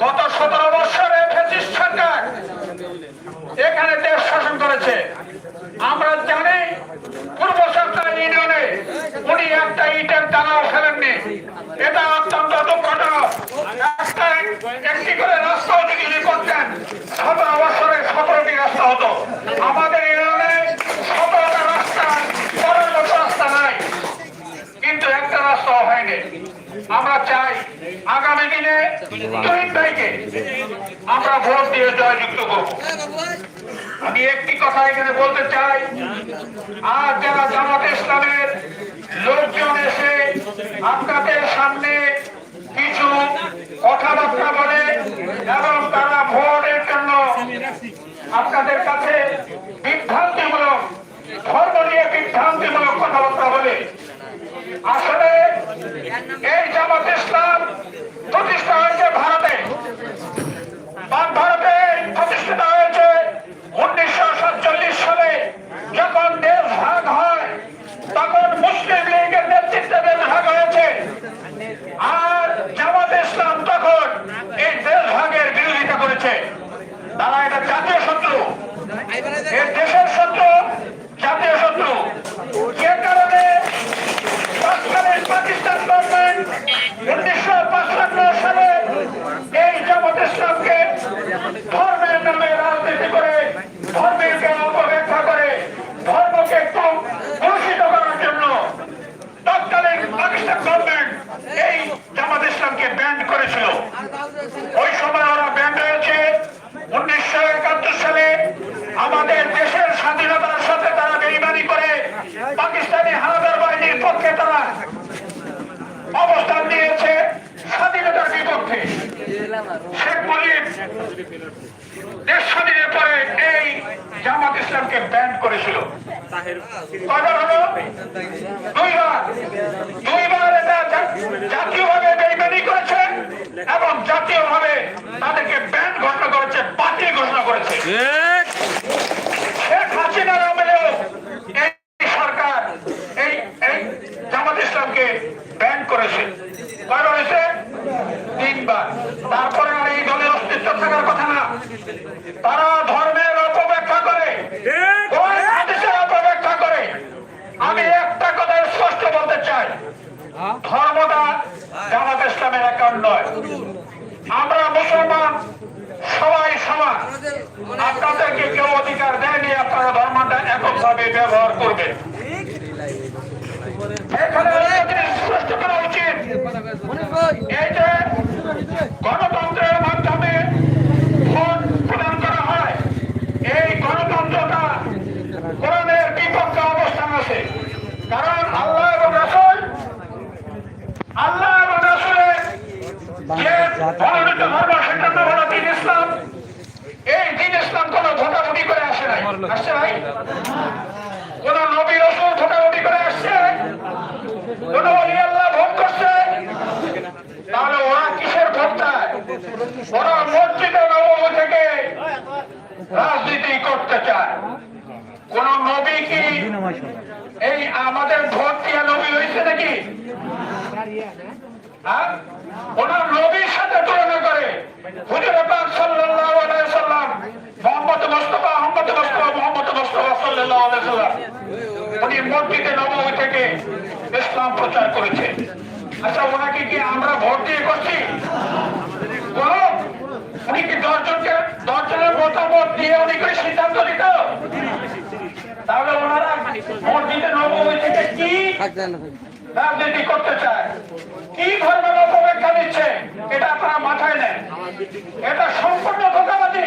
গত সতেরো বছরে ফেসিস্ট সরকার এখানে দেশ শাসন করেছে। আমরা জানি পূর্ব সরকার ইউনিয়নে উনি একটা ইটের দানাও ফেলেননি। এটা অত্যন্ত দুঃখজনক একটা করে রাস্তাও যদি করতেন। সতেরো বছরে সতেরোটি রাস্তা হতো। আমাদের ইউনিয়নে সতেরোটা রাস্তা মতো রাস্তা নাই। কিন্তু একটা রাস্তাও হয়নি। আমরা চাই আগামী দিনে ভাইকে আমরা ভোট দিয়ে জয়যুক্ত করব। আমি একটি কথা এখানে বলতে চাই আর যারা জামাত ইসলামের লোকজন এসে আপনাদের সামনে কিছু কথাবার্তা বলে এবং তারা ভোটের জন্য আপনাদের কাছে বিভ্রান্তিমূলক, ধর্ম নিয়ে বিভ্রান্তিমূলক কথাবার্তা বলে আসলে এই জামাত ইসলাম প্রতিষ্ঠা হয়েছে ভারতে বাম ভারতে প্রতিষ্ঠিত হয়েছে উনিশশো সাতচল্লিশ সালে যখন দেশ ভাগ হয় তখন মুসলিম লীগের নেতৃত্বে দেশ ভাগ হয়েছে আর জামাত ইসলাম তখন এই দেশ ভাগের বিরোধিতা করেছে তারা এটা জাতীয় শত্রু এর দেশের শত্রু জাতীয় শত্রু যে কারণে তৎকালীন পাকিস্তান গভর্নমেন্ট উনিশশো পঁচান্ন সালে এই জামাত ইসলামকে ধর্মের নামে রাজনীতি করে ধর্মের জ্ঞান অপব্যাখ্যা করে ধর্মকে একটু কলুষিত করার জন্য তৎকালীন পাকিস্তান গভর্নমেন্ট এই জামাত ইসলামকে ব্যান্ড করেছিল ওই সময় ওরা ব্যান্ড হয়েছে উনিশশো একাত্তর সালে আমাদের দেশের স্বাধীনতার সাথে তারা বেইমানি করে পাকিস্তানি হানাদার বাহিনীর পক্ষে তারা অবস্থান নিয়েছে স্বাধীনতার বিপক্ষে শেখ মুজিব দেশ স্বাধীনের পরে এই জামাত ইসলামকে ব্যান করেছিল। জাতীয়ভাবে বেইমানি করেছে এবং জাতীয়ভাবে তাদেরকে ব্যান ঘোষণা করেছে বাতিল ঘোষণা করেছে। শেখ হাসিনার আমলেও এই সরকার এই এই জামাত ইসলামকে ব্যান করেছে। কয়বার হয়েছে? তিনবার। তারপরে আর এই দলের অস্তিত্ব থাকার কথা না। তারা ধর্মের অপব্যাখ্যা করে কোরআন হাদিসের অপব্যাখ্যা করে আমি একটা কথা স্পষ্ট বলতে চাই ধর্মটা জামাত ইসলামের একাউন্ট নয়। আমরা মুসলমান, সবাই সমান। আপনাদেরকে কেউ অধিকার দেয়নি, আপনারা ধর্মটা এককভাবে ব্যবহার করবেন। এখানে উচিত। এই যে গণতন্ত্রের মাধ্যমে ভোট প্রদান করা হয় এই গণতন্ত্রটা কোরআনের বিপক্ষে অবস্থান আছে কারণ আল্লাহ এবং রাসূল আল্লাহ এবং রাসূলের যে মনোনীত ধর্ম সেটার নাম হলো দিন ইসলাম এই দিন ইসলাম কোন ভোটাভুটি করে ভাই? কোন নবী রসুল ভোটাভুটি করে আসছে। কোন অলি আল্লাহ ভোট করছে। তাহলে ওরা কিসের ভোক্তায় ওরা মসজিদে নবমী থেকে রাজনীতি করতে চায়। কোন নবী কি এই আমাদের ভোট দিয়া নবী হয়েছে নাকি? হ্যাঁ? ওনার নবীর সাথে তুলনা করে হুজুর পাক সাল্লাল্লাহু আলাইহি সাল্লাম মোহাম্মদ মুস্তাফা মোহাম্মদ মুস্তাফা মোহাম্মদ মুস্তাফা সাল্লাল্লাহু আলাইহি সাল্লাম। উনি মসজিদে নবমী প্রচার করেছে। আচ্ছা ওনাকে কি আমরা ভোট করছি? উনি কি দশজনকে, দশজনের মতামত দিয়ে উনি কি সিদ্ধান্ত দিত তাহলে ওনারা মসজিদে নবমী থেকে কি রাজনীতি করতে চায়? কি ধর্মের অপব্যাখ্যা দিচ্ছে? এটা আপনারা মাথায় নেন। এটা সম্পূর্ণ ধোকাবাজি।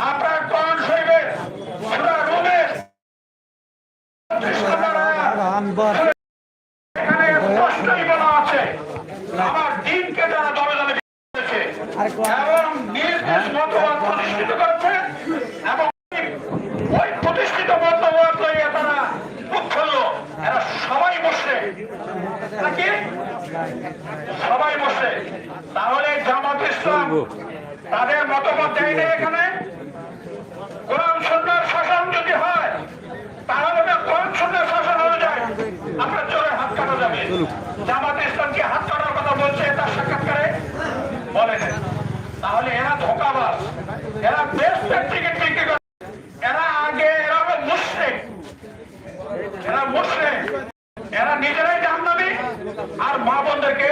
আপনার কোরআন শরীফের সূরা রুমের এখানে স্পষ্টই বলা আছে আমার দিনকে যারা দলে দলে এবং নিজ নিজ মতবাদ প্রতিষ্ঠিত করছে এবং ওই প্রতিষ্ঠিত মতবাদ লইয়া তারা উৎফুল্ল এরা সবাই বসে। নাকি সবাই বসে তাহলে জামাত ইসলাম তাদের মতামত দেয় না এখানে কোরআন সন্ন্যার শাসন যদি হয় তাহলে তো কোরআন সন্ন্যার শাসন অনুযায়ী আমরা চোরে হাত কাটা যাবে জামাত ইসলামকে হাত কাটার কথা বলছে তার সাক্ষাৎকারে বলে তাহলে এরা ধোকাবাজ। এরা বেশ টিকিট বিক্রি করে। এরা আগে, এরা হলো মুসলিম। এরা মুসলিম। এরা নিজেরাই জাহান্নামী আর মা বোনদেরকে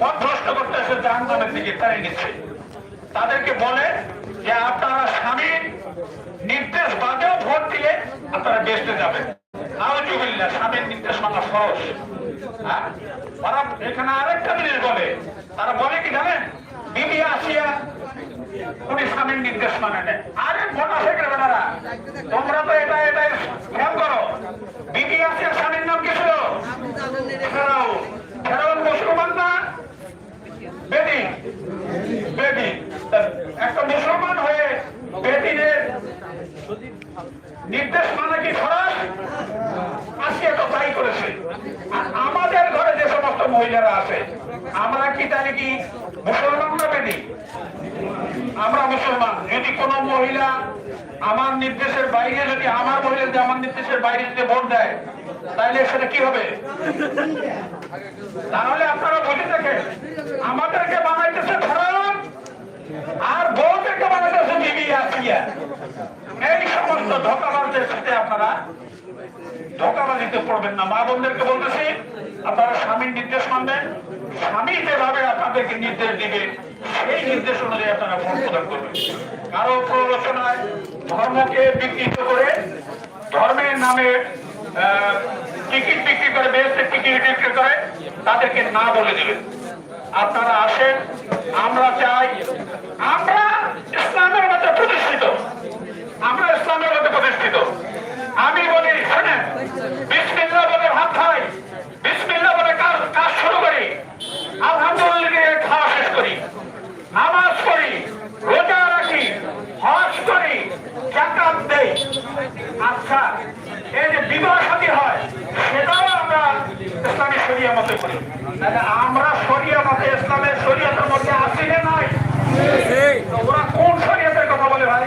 পথভ্রষ্ট করতে এসে জাহান্নামের দিকে তাড়িয়ে নিচ্ছে তাদেরকে বলে যে, আপনারা স্বামীর নির্দেশ বাদেও ভোট দিলে আপনারা বেসতে যাবেন। নাউজুবিল্লাহ স্বামীর নির্দেশ মানা সহজ। হ্যাঁ? ওরা এখানে আরেকটা জিনিস বলে। তারা বলে কি জানেন? বিবি আসিয়া মানে মুসলমান না একটা মুসলমান হয়ে বেদিনের নির্দেশ মানে কি ফরাস আজকে তো তাই করেছে। আর আমাদের ঘরে যে সমস্ত মহিলারা আছে, আমরা কি তাহলে কি মুসলমান না বেদি আমরা মুসলমান। যদি কোন মহিলা আমার নির্দেশের বাইরে, যদি আমার মহিলা যদি আমার নির্দেশের বাইরে যদি ভোট দেয়, তাহলে সেটা কি হবে? তাহলে আপনারা বুঝে থাকেন আমাদেরকে বানাইতেছে ফেরাউন আর বউদেরকে বানাইতেছে বিবি আসিয়া এই সমস্ত ধোকাবাজদের সাথে আপনারা ধোকাবাজিতে পড়বেন না। মা বোনদেরকে বলতেছি, আপনারা স্বামীর নির্দেশ মানবেন। স্বামী যেভাবে আপনাদেরকে নির্দেশ দিবে, সেই নির্দেশ অনুযায়ী আপনারা ভোট প্রদান করবেন। কারও প্ররোচনায় ধর্মকে বিকৃত করে, ধর্মের নামে টিকিট বিক্রি করে বেহেস্তের টিকিট বিক্রি করে, তাদেরকে না বলে দিবেন। আপনারা আসেন, আমরা চাই, আমরা ইসলামের মধ্যে প্রতিষ্ঠিত আমরা ইসলামের মধ্যে প্রতিষ্ঠিত আমি বলি শোনেন বিসমিল্লাহ বলে ভাত খাই বিসমিল্লাহ বলে কাজ কাজ শুরু করি আলহামদুলিল্লাহ খাওয়া শেষ করি নামাজ পড়ি রোজা রাখি হজ করি জাকাত দেই আচ্ছা এই যে বিবাহ সাথী হয় সেটাও আমরা ইসলামী শরিয়া মতে করি তাহলে আমরা শরিয়া মতে ইসলামের শরিয়াতের মধ্যে আসি না নাই তো ওরা কোন শরিয়াতের কথা বলে ভাই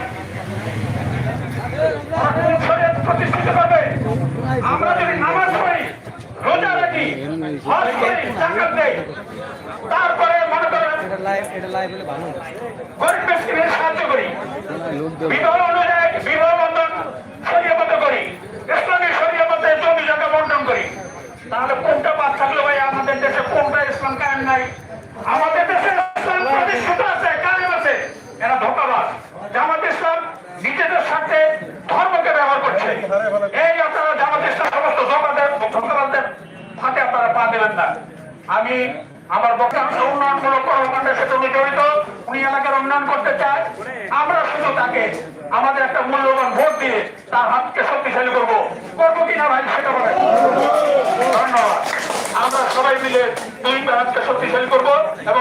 ওরা কোন শরিয়াত প্রতিষ্ঠিত করবে আমরা যদি নামাজ পড়ি রোজা রাখি হজ করি জাকাত দেই তারপরে মনে করেন এটা লাইভ এটা লাইভ হলে ভালো হতো। গরিব সাহায্য করি। বিবাহ অনুযায়ী করি। ইসলামী শরীয়বদ্ধে জমি জায়গা বন্টন করি। তাহলে কোনটা বাদ থাকল ভাই? আমাদের দেশে নাই? আমাদের দেশে আছে, কায়েম আছে। এরা ধোকাবাজ। জামাত স্বার্থে ধর্মকে ব্যবহার করছে। এই আপনারা জামাত ইসলাম সমস্ত ধোকাদের আপনারা পা দেবেন না। আমি আমার বক্তব্য উন্নয়নমূলক কর্মকাণ্ডের সাথে উনি জড়িত, উনি এলাকার উন্নয়ন করতে চায়, আমরা শুধু তাকে আমাদের একটা মূল্যবান ভোট দিয়ে তার হাতকে শক্তিশালী করব। করব কিনা ভাই, সেটা বলে ধন্যবাদ। আমরা সবাই মিলে দুই হাতকে শক্তিশালী করব এবং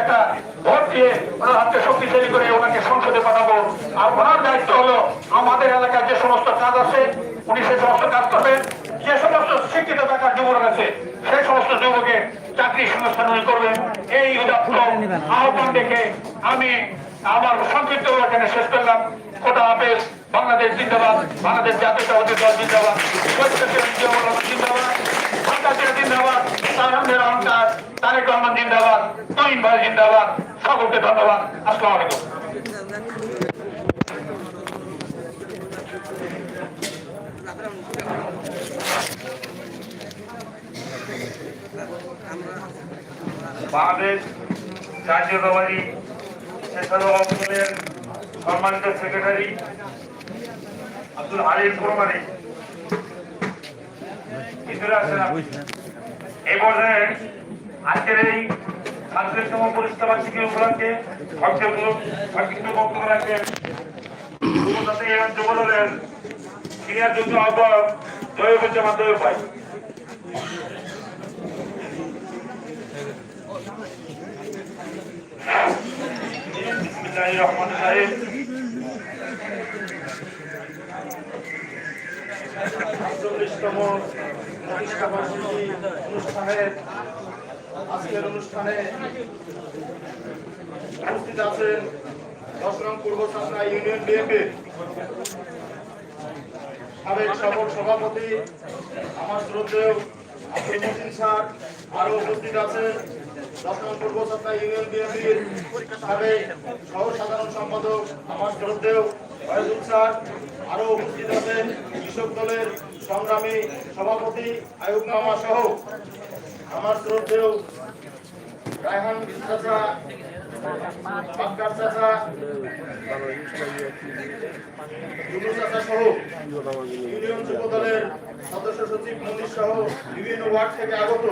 একটা ভোট দিয়ে ওনার হাতকে শক্তিশালী করে ওনাকে সংসদে পাঠাবো। আর ওনার দায়িত্ব হলো আমাদের এলাকার যে সমস্ত কাজ আছে, উনি সে সমস্ত কাজ করবেন। যে সমস্ত শিক্ষিত বেকার যুবক আছে সেই সমস্ত যুবকের চাকরি সংস্থান উনি করবেন এই আহ্বান দেখে আমি আমার সংক্ষিপ্ত এখানে শেষ করলাম। খোদা হাফেজ, বাংলাদেশ জিন্দাবাদ, বাংলাদেশ জাতীয়তাবাদী দল জিন্দাবাদ জিন্দাবাদ অহংকার, তারেক রহমান জিন্দাবাদ তৈন ভাই জিন্দাবাদ, সকলকে ধন্যবাদ। আসসালামু আলাইকুম। বাংলাদেশ জাতীয়তাবাদী স্বেচ্ছাসেবক অঞ্চলের সম্মানিত সেক্রেটারি আব্দুল হালিম কোরবানি। এই পর্যায়ে আজকের এই সাতত্রিশতম পরিষেবা বার্ষিকী উপলক্ষে সংক্ষেপ সংক্ষিপ্ত বক্তব্য রাখবেন। যুব দলের সিনিয়র যুদ্ধ আহ্বায়ক জয়বুজ্জামান দৈব পাই চল্লিশতম অনুষ্ঠানের আজকের অনুষ্ঠানে উপস্থিত আছেন দশ নং পূর্ব সাতনা ইউনিয়ন বিএনপি সাবেক সফল সভাপতি, আমার শ্রদ্ধেয় স্যার আরও উপস্থিত আছেন দশ নং পূর্ব সাতনা ইউনিয়ন সম্পাদক আমার শ্রদ্ধেয় ফয়জুল স্যার, আরও উপস্থিত আছেন কৃষক দলের সংগ্রামী সভাপতি আয়ুব নামা সহ। আমার শ্রদ্ধেয় রায়হান চাচা দলের সদস্য সচিব মন্দির সহ বিভিন্ন ওয়ার্ড থেকে আগত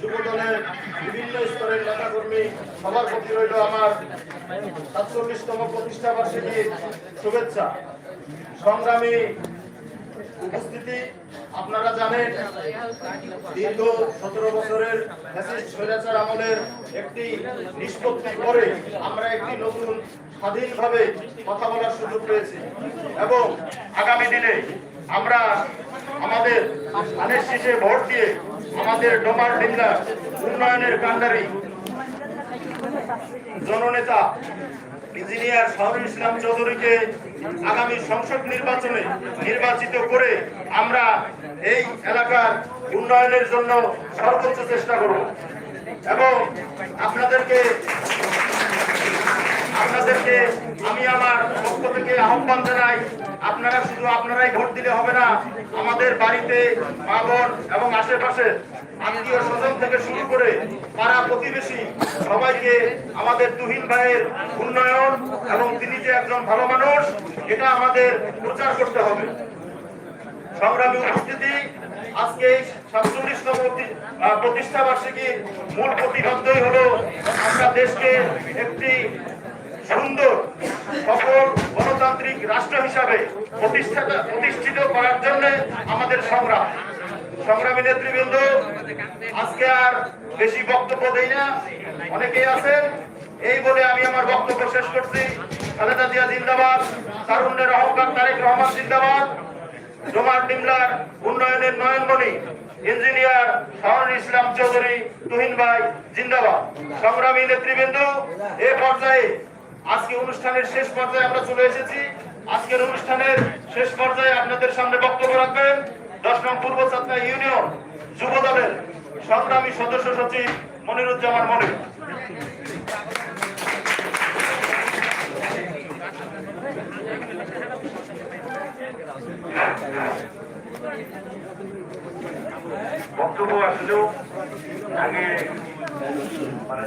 যুব বিভিন্ন স্তরের নেতাকর্মী সবার প্রতি আমার সাতচল্লিশতম প্রতিষ্ঠা শুভেচ্ছা। সংগ্রামী উপস্থিতি আপনারা জানেন, দীর্ঘ সতেরো বছরের স্বৈরাচার আমলের একটি নিষ্পত্তি করে আমরা একটি নতুন স্বাধীনভাবে কথা বলার সুযোগ পেয়েছি। এবং আগামী দিনে আমরা আমাদের ধানের শীষে ভোট দিয়ে আমাদের ডোমার ডিঙ্গা উন্নয়নের কান্ডারি জননেতা ইঞ্জিনিয়ার শাহরুল ইসলাম চৌধুরীকে আগামী সংসদ নির্বাচনে নির্বাচিত করে আমরা এই এলাকার উন্নয়নের জন্য সর্বোচ্চ চেষ্টা করব। এবং আপনাদেরকে আপনাদেরকে আমি আমার পক্ষ থেকে আহ্বান জানাই, আপনারা শুধু আপনারাই ভোট দিলে হবে না, আমাদের বাড়িতে মা এবং আশেপাশে আত্মীয় স্বজন থেকে শুরু করে পাড়া প্রতিবেশী সবাইকে আমাদের তুহিন ভাইয়ের উন্নয়ন এবং তিনি যে একজন ভালো মানুষ, এটা আমাদের প্রচার করতে হবে। সংগ্রামী উপস্থিতি, আজকে সাতচল্লিশতম প্রতিষ্ঠা বার্ষিকীর মূল প্রতিবন্ধই হলো আমরা দেশকে একটি সুন্দর, সফল গণতান্ত্রিক রাষ্ট্র হিসাবে প্রতিষ্ঠা প্রতিষ্ঠিত করার জন্য আমাদের সংগ্রাম। সংগ্রামী নেতৃবৃন্দ, আজকে আর বেশি বক্তব্য দেই না। অনেকেই আছেন, এই বলে আমি আমার বক্তব্য শেষ করছি। খালেদা জিয়া জিন্দাবাদ তারুণ্যের অহংকার তারেক রহমান জিন্দাবাদ, জোমার ডিমলার উন্নয়নের নয়নমণি, ইঞ্জিনিয়ার শাহরুল ইসলাম চৌধুরী, তুহিন ভাই জিন্দাবাদ। সংগ্রামী নেতৃবৃন্দ, এ পর্যায়ে আজকে অনুষ্ঠানের শেষ পর্যায়ে আমরা চলে এসেছি। আজকের অনুষ্ঠানের শেষ পর্যায়ে আপনাদের সামনে বক্তব্য রাখবেন। দশ নং পূর্ব চাতনা ইউনিয়ন যুব দলের সংগ্রামী সদস্য সচিব মনিরুজ্জামান মনির। বক্তব্য আসলেও আগে মানে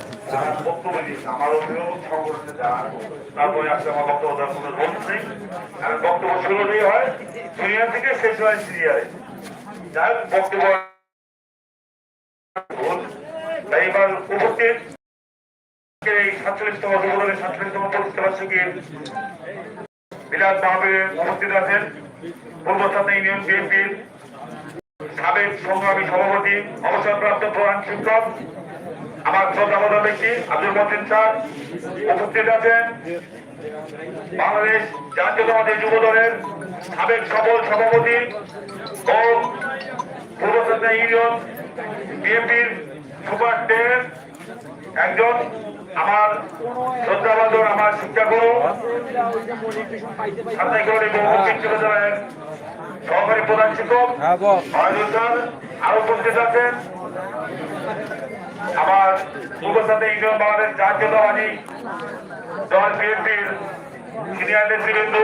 বক্তব্য দিয়েছে আমার অভিভাবক সংগঠনে যারা তারপরে আসলে আমার বক্তব্য দেওয়ার কোনো নেই। আর বক্তব্য শুরু হয় সিনিয়র থেকে শেষ হয় সিনিয়রে। হোক বক্তব্য এবার উপস্থিত এই সাতচল্লিশতম যুবদলের সাতচল্লিশতম প্রতিষ্ঠা বার্ষিকীর বিলাস বিএনপির সাবেক সংগ্রামী সভাপতি, অবসরপ্রাপ্ত প্রধান শিক্ষক, আমার শ্রদ্ধাবধ ব্যক্তি আব্দুল মতিন স্যার উপস্থিত আছেন। বাংলাদেশ জাতীয়তাবাদী যুব দলের সাবেক সফল সভাপতি পূর্ব সন্ধ্যা ইউনিয়ন, বিএনপির সুপার টেন, একজন আমার শ্রদ্ধাবাদন, আমার শিক্ষাগুরু বিশ্ববিদ্যালয়ের সহকারী প্রধান শিক্ষক স্যার আরও উপস্থিত আছেন। আমার উপসাথে ইউনিয়ন বাংলাদেশ জাতীয়তাবাদী দল বিএনপির সিনিয়র নেতৃবৃন্দ।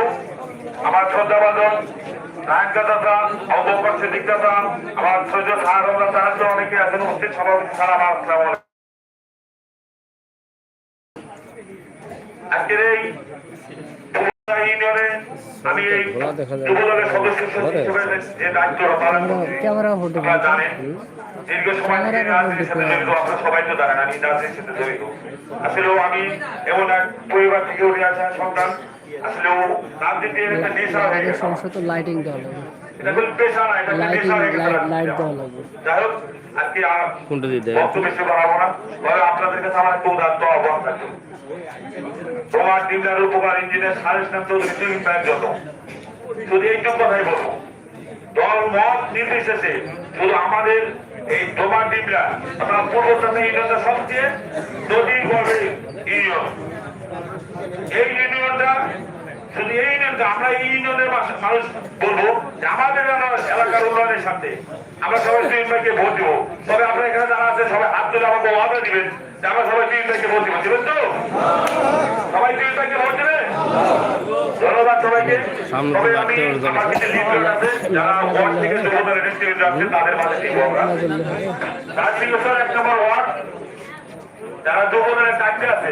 আমার শ্রদ্ধাবাদন নায়ক দাদা অবকর সিদ্দিক দাদা আমার সৈন্য সাহায্য সাহায্য অনেকে আছেন উপস্থিত সভাপতি স্যার আমার আসসালামু আজকের এই আমি এই যুবদলের সদস্য হিসেবে যে দায়িত্ব পালন করছি ক্যামেরা ফটো আপনারা জানেন দীর্ঘ সময় থেকে রাজনীতির সাথে জড়িত আপনারা সবাই তো জানেন আমি রাজনীতির সাথে জড়িত। আসলেও আমি এমন এক পরিবার থেকে উঠে আসা সন্তান আসলেও রাজনীতির একটা নেশা হয়ে গেছে। সমস্যা তো লাইটিং দেওয়া লাগবে এটা কোনো পেশা না এটা একটা নেশা হয়ে গেছে লাইট দেওয়া লাগবে যাই হোক আজকে আর কোনটা দিয়ে দেয়? বক্তব্য বেশি বাড়াবো না। তবে আপনাদের কাছে আমার একটা উদাহরণ আহ্বান থাকবে। তোমার ডিমলার উপকার ইঞ্জিনের সারের নাম চৌধুরী সিং ব্যাংক যত। শুধু এইটুকু কথাই বলব। দল মত নির্বিশেষে শুধু আমাদের এই তোমার ডিমলা আমরা পূর্বস্থানে ইউনিয়নটা সবচেয়ে ইউনিয়ন। এই ইউনিয়নটা শুধু এই ইউনিয়নটা আমরা এই ইউনিয়নের মানুষ বলব আমাদের এলাকার উন্নয়নের সাথে। আমরা সবাই তিন ভাইকে ভোট দিব। তবে আপনারা এখানে যারা আছে সবাই হাত তুলে আমাকে ওয়াদা দিবেন আমরা সবাই তিন ভাইকে ভোট দিব। দিবেন তো? সবাই তিন ভাইকে ভোট দেবে? ধন্যবাদ সবাইকে। তবে আমি আমার কিছু লিডার আছে যারা ওয়ার্ড থেকে নেতৃত্ব তাদের মাঝে দিব আমরা। রাজনীতি এক নম্বর ওয়ার্ড। যারা যুবদলের চাকরি আছে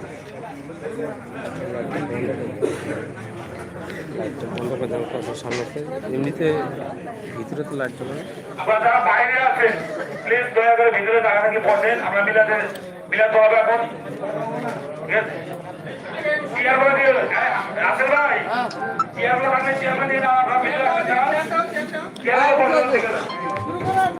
লাইটটা বন্ধ করে দেওয়ার কথা সামনে এমনিতে ভিতরে তো লাইট না। আপনারা যারা বাইরে আছেন প্লিজ দয়া করে ভিতরে টাকা থাকি বসেন আমরা মিলাতে মিলাতে হবে এখন। ক্লিয়ার করে রাসেল ভাই। ক্লিয়ার করে